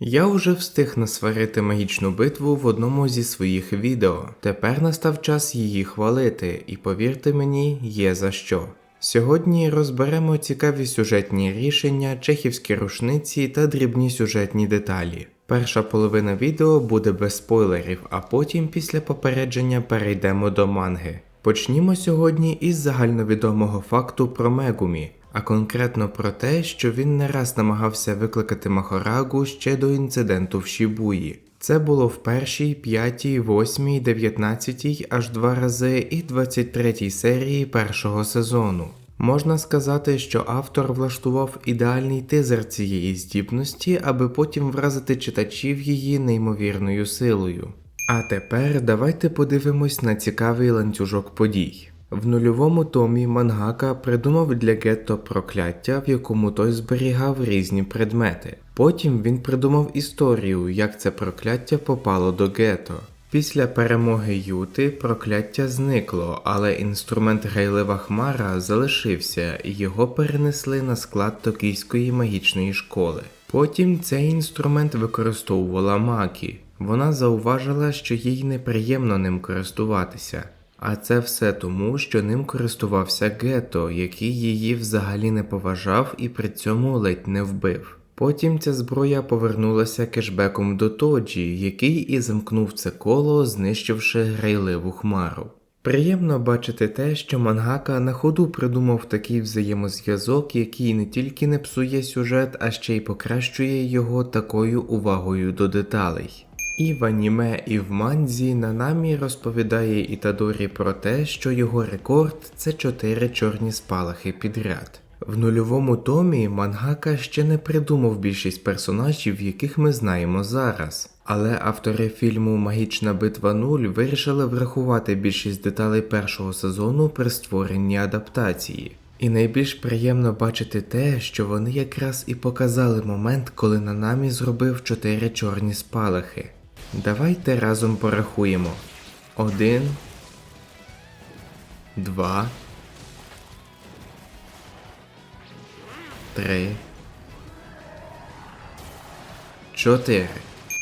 Я вже встиг насварити магічну битву в одному зі своїх відео. Тепер настав час її хвалити, і повірте мені, є за що. Сьогодні розберемо цікаві сюжетні рішення, чехівські рушниці та дрібні сюжетні деталі. Перша половина відео буде без спойлерів, а потім після попередження перейдемо до манги. Почнімо сьогодні із загальновідомого факту про Мегумі, а конкретно про те, що він не раз намагався викликати Махорагу ще до інциденту в Шібуї. Це було в першій, п'ятій, восьмій, дев'ятнадцятій, аж два рази і 23 серії першого сезону. Можна сказати, що автор влаштував ідеальний тизер цієї здібності, аби потім вразити читачів її неймовірною силою. А тепер давайте подивимось на цікавий ланцюжок подій. В нульовому томі Мангака придумав для Гетто прокляття, в якому той зберігав різні предмети. Потім він придумав історію, як це прокляття попало до Гетто. Після перемоги Юти прокляття зникло, але інструмент грайлива хмара залишився і його перенесли на склад токійської магічної школи. Потім цей інструмент використовувала Макі. Вона зауважила, що їй неприємно ним користуватися. А це все тому, що ним користувався Гето, який її взагалі не поважав і при цьому ледь не вбив. Потім ця зброя повернулася кешбеком до Тоджі, який і замкнув це коло, знищивши грайливу хмару. Приємно бачити те, що Мангака на ходу придумав такий взаємозв'язок, який не тільки не псує сюжет, а ще й покращує його такою увагою до деталей. І в аніме, і в манзі Нанамі розповідає Ітадорі про те, що його рекорд це чотири чорні спалахи підряд. В нульовому томі Мангака ще не придумав більшість персонажів, яких ми знаємо зараз. Але автори фільму Магічна битва 0 вирішили врахувати більшість деталей першого сезону при створенні адаптації. І найбільш приємно бачити те, що вони якраз і показали момент, коли Нанамі зробив чотири чорні спалахи. Давайте разом порахуємо. Один. Два. Три. Чотири.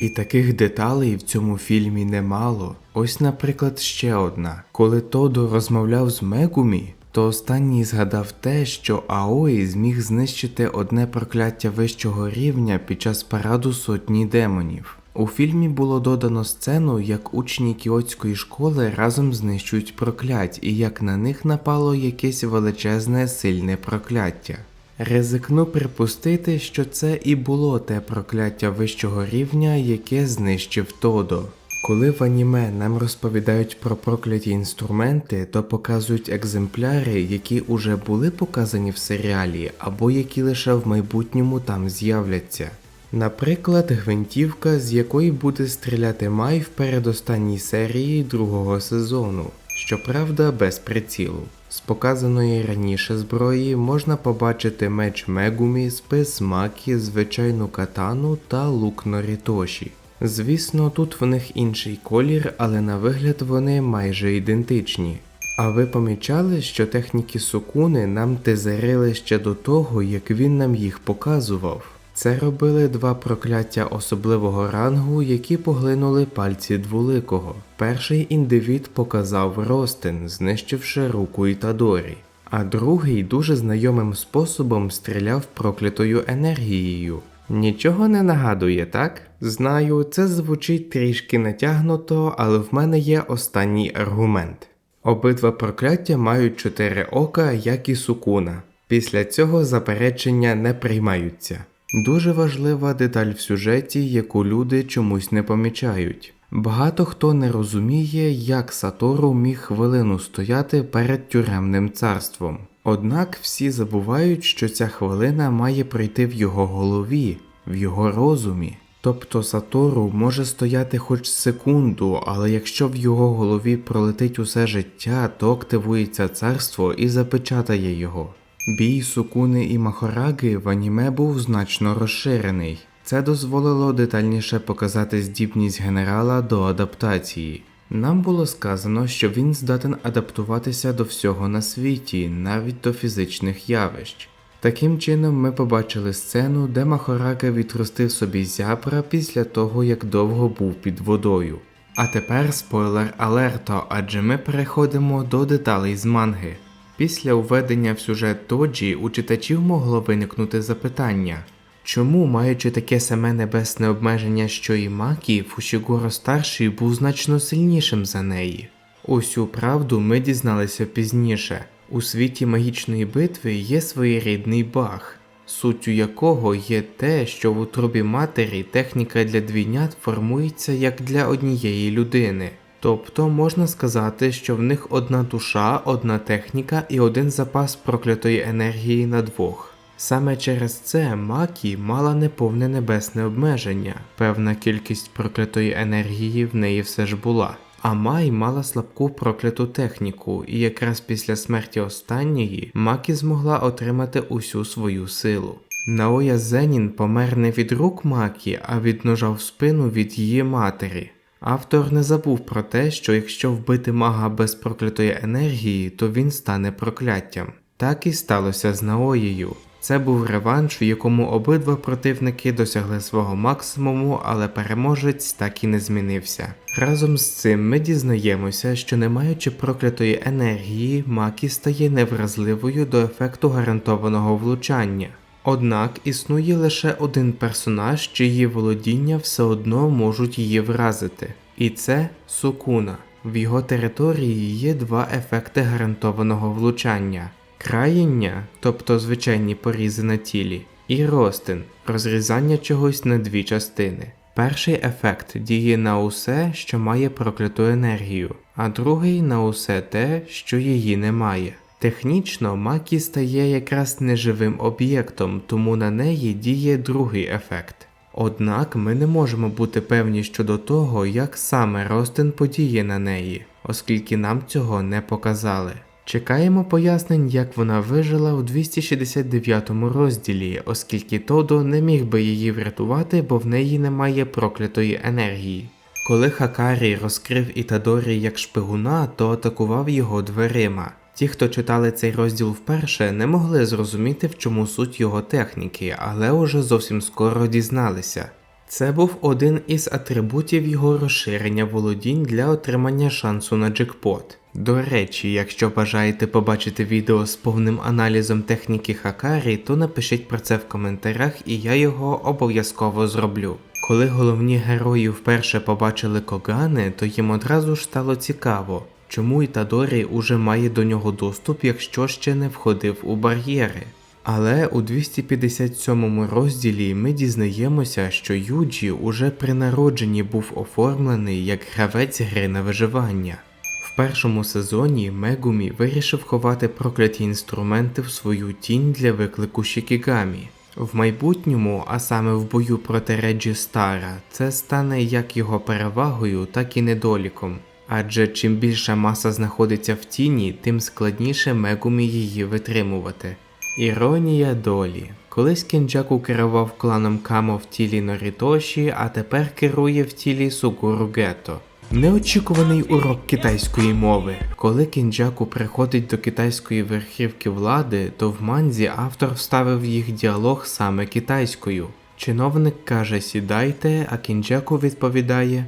І таких деталей в цьому фільмі немало. Ось, наприклад, ще одна. Коли Тодо розмовляв з Мегумі, то останній згадав те, що Аої зміг знищити одне прокляття вищого рівня під час параду сотні демонів. У фільмі було додано сцену, як учні кіотської школи разом знищують проклять і як на них напало якесь величезне сильне прокляття. Ризикну припустити, що це і було те прокляття вищого рівня, яке знищив Тодо. Коли в аніме нам розповідають про прокляті інструменти, то показують екземпляри, які уже були показані в серіалі, або які лише в майбутньому там з'являться. Наприклад, гвинтівка, з якої буде стріляти Май в передостанній серії другого сезону, щоправда, без прицілу. З показаної раніше зброї можна побачити меч Мегумі, спис Макі, звичайну катану та лук Норітоші. Звісно, тут в них інший колір, але на вигляд вони майже ідентичні. А ви помічали, що техніки Сукуни нам тизерили ще до того, як він нам їх показував? Це робили два прокляття особливого рангу, які поглинули пальці двуликого. Перший індивід показав Ростин, знищивши руку Ітадорі, а другий дуже знайомим способом стріляв проклятою енергією. Нічого не нагадує, так? Знаю, це звучить трішки натягнуто, але в мене є останній аргумент. Обидва прокляття мають чотири ока, як і сукуна. Після цього заперечення не приймаються. Дуже важлива деталь в сюжеті, яку люди чомусь не помічають. Багато хто не розуміє, як Сатору міг хвилину стояти перед тюремним царством. Однак всі забувають, що ця хвилина має пройти в його голові, в його розумі. Тобто Сатору може стояти хоч секунду, але якщо в його голові пролетить усе життя, то активується царство і запечатає його. Бій Сукуни і Махораги в аніме був значно розширений. Це дозволило детальніше показати здібність генерала до адаптації. Нам було сказано, що він здатен адаптуватися до всього на світі, навіть до фізичних явищ. Таким чином, ми побачили сцену, де Махорака відростив собі зябра після того, як довго був під водою. А тепер спойлер алерто, адже ми переходимо до деталей з манги. Після введення в сюжет Тоджі у читачів могло виникнути запитання, чому, маючи таке саме небесне обмеження, що і Макі, Фушігуро старший був значно сильнішим за неї. Усю правду ми дізналися пізніше. У світі магічної битви є своєрідний баг, суттю якого є те, що в утробі матері техніка для двійнят формується як для однієї людини. Тобто можна сказати, що в них одна душа, одна техніка і один запас проклятої енергії на двох. Саме через це Макі мала неповне небесне обмеження, певна кількість проклятої енергії в неї все ж була. А Май мала слабку прокляту техніку, і якраз після смерті останньої Макі змогла отримати усю свою силу. Наоя Зенін помер не від рук Макі, а від ножа в спину від її матері. Автор не забув про те, що якщо вбити мага без проклятої енергії, то він стане прокляттям. Так і сталося з Наоєю. Це був реванш, в якому обидва противники досягли свого максимуму, але переможець так і не змінився. Разом з цим ми дізнаємося, що не маючи проклятої енергії, Макі стає невразливою до ефекту гарантованого влучання. Однак існує лише один персонаж, чиї володіння все одно можуть її вразити, і це Сукуна. В його території є два ефекти гарантованого влучання: краєння, тобто звичайні порізи на тілі, і ростин розрізання чогось на дві частини. Перший ефект діє на усе, що має прокляту енергію, а другий на усе те, що її немає. Технічно Макі стає якраз неживим об'єктом, тому на неї діє другий ефект. Однак ми не можемо бути певні щодо того, як саме Ростин подіє на неї, оскільки нам цього не показали. Чекаємо пояснень, як вона вижила у 269 розділі, оскільки Тодо не міг би її врятувати, бо в неї немає проклятої енергії. Коли Хакарі розкрив Ітадорі як шпигуна, то атакував його дверима. Ті, хто читали цей розділ вперше, не могли зрозуміти, в чому суть його техніки, але уже зовсім скоро дізналися. Це був один із атрибутів його розширення володінь для отримання шансу на джекпот. До речі, якщо бажаєте побачити відео з повним аналізом техніки Хакарі, то напишіть про це в коментарях і я його обов'язково зроблю. Коли головні герої вперше побачили Когани, то їм одразу ж стало цікаво, чому Ітадорі уже має до нього доступ, якщо ще не входив у бар'єри. Але у 257 розділі ми дізнаємося, що Юджі уже при народженні був оформлений як гравець гри на виживання. В першому сезоні Мегумі вирішив ховати прокляті інструменти в свою тінь для виклику Шікігамі. В майбутньому, а саме в бою проти Реджі Стара, це стане як його перевагою, так і недоліком. Адже чим більша маса знаходиться в тіні, тим складніше Мегумі її витримувати. Іронія долі. Колись Кенджаку керував кланом Камо в тілі Норітоші, а тепер керує в тілі Сугуру Гетто. Неочікуваний урок китайської мови. Коли Кінджаку приходить до китайської верхівки влади, то в манзі автор вставив їх діалог саме китайською. Чиновник каже сідайте, а кінджаку відповідає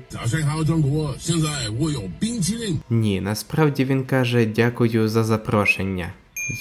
Ні, насправді він каже дякую за запрошення.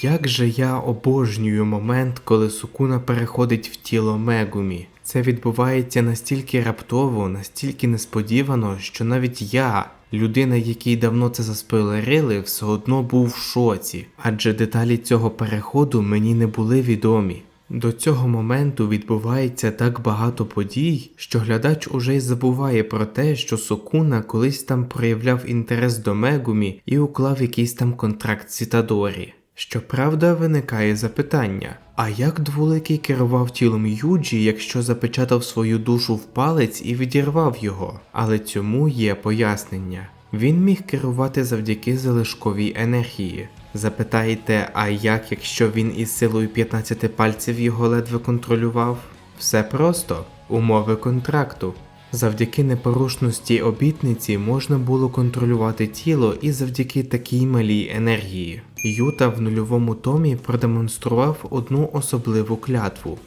Як же я обожнюю момент, коли Сукуна переходить в тіло Мегумі. Це відбувається настільки раптово, настільки несподівано, що навіть я, людина, якій давно це заспойлерили, все одно був в шоці, адже деталі цього переходу мені не були відомі. До цього моменту відбувається так багато подій, що глядач уже й забуває про те, що Сокуна колись там проявляв інтерес до Мегумі і уклав якийсь там контракт з Ітадорі. Щоправда, виникає запитання: а як дволикий керував тілом Юджі, якщо запечатав свою душу в палець і відірвав його? Але цьому є пояснення. Він міг керувати завдяки залишковій енергії. Запитаєте, а як, якщо він із силою 15 пальців його ледве контролював? Все просто умови контракту. Завдяки непорушності обітниці можна було контролювати тіло і завдяки такій малій енергії. Юта в нульовому томі продемонстрував одну особливу клятву.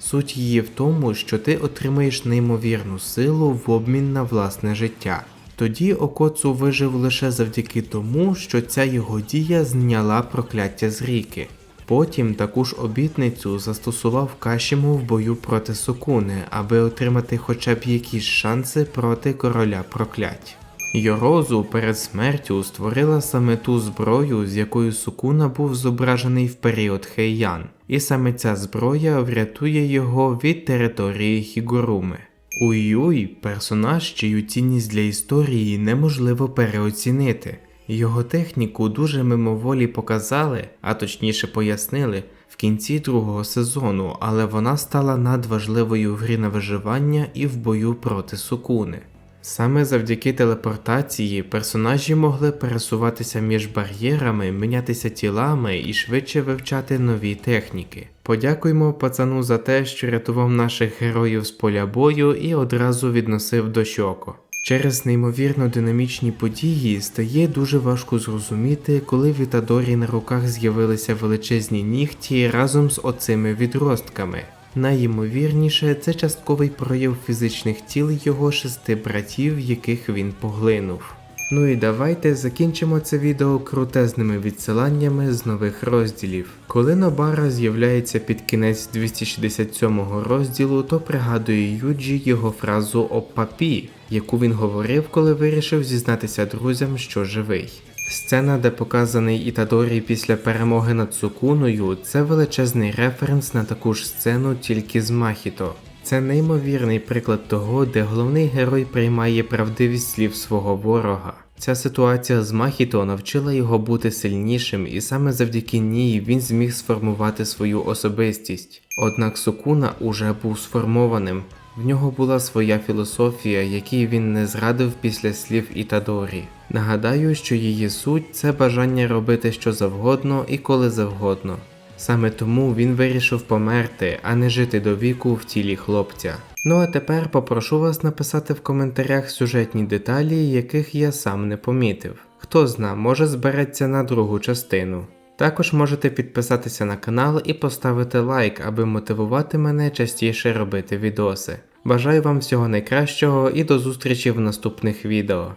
Суть її в тому, що ти отримаєш неймовірну силу в обмін на власне життя. Тоді Окоцу вижив лише завдяки тому, що ця його дія зняла прокляття з ріки. Потім таку ж обітницю застосував Кашіму в бою проти Сукуни, аби отримати хоча б якісь шанси проти короля проклять. Йорозу перед смертю створила саме ту зброю, з якою Сукуна був зображений в період Хейян, і саме ця зброя врятує його від території Хігуруми. Уюй персонаж, чию цінність для історії неможливо переоцінити. Його техніку дуже мимоволі показали, а точніше пояснили, в кінці другого сезону, але вона стала надважливою в грі на виживання і в бою проти Сукуни. Саме завдяки телепортації персонажі могли пересуватися між бар'єрами, мінятися тілами і швидше вивчати нові техніки. Подякуємо пацану за те, що рятував наших героїв з поля бою і одразу відносив до Щоко. Через неймовірно динамічні події стає дуже важко зрозуміти, коли в Ітадорі на руках з'явилися величезні нігті разом з оцими відростками. Найімовірніше, це частковий прояв фізичних тіл його шести братів, яких він поглинув. Ну і давайте закінчимо це відео крутезними відсиланнями з нових розділів. Коли Нобара з'являється під кінець 267 розділу, то пригадує Юджі його фразу о папі, яку він говорив, коли вирішив зізнатися друзям, що живий. Сцена, де показаний Ітадорі після перемоги над Сукуною, це величезний референс на таку ж сцену тільки з Махіто. Це неймовірний приклад того, де головний герой приймає правдивість слів свого ворога. Ця ситуація з Махіто навчила його бути сильнішим, і саме завдяки ній він зміг сформувати свою особистість. Однак Сукуна уже був сформованим. В нього була своя філософія, якій він не зрадив після слів Ітадорі. Нагадаю, що її суть це бажання робити що завгодно і коли завгодно. Саме тому він вирішив померти, а не жити до віку в тілі хлопця. Ну а тепер попрошу вас написати в коментарях сюжетні деталі, яких я сам не помітив. Хто зна, може збереться на другу частину. Також можете підписатися на канал і поставити лайк, аби мотивувати мене частіше робити відоси. Бажаю вам всього найкращого і до зустрічі в наступних відео.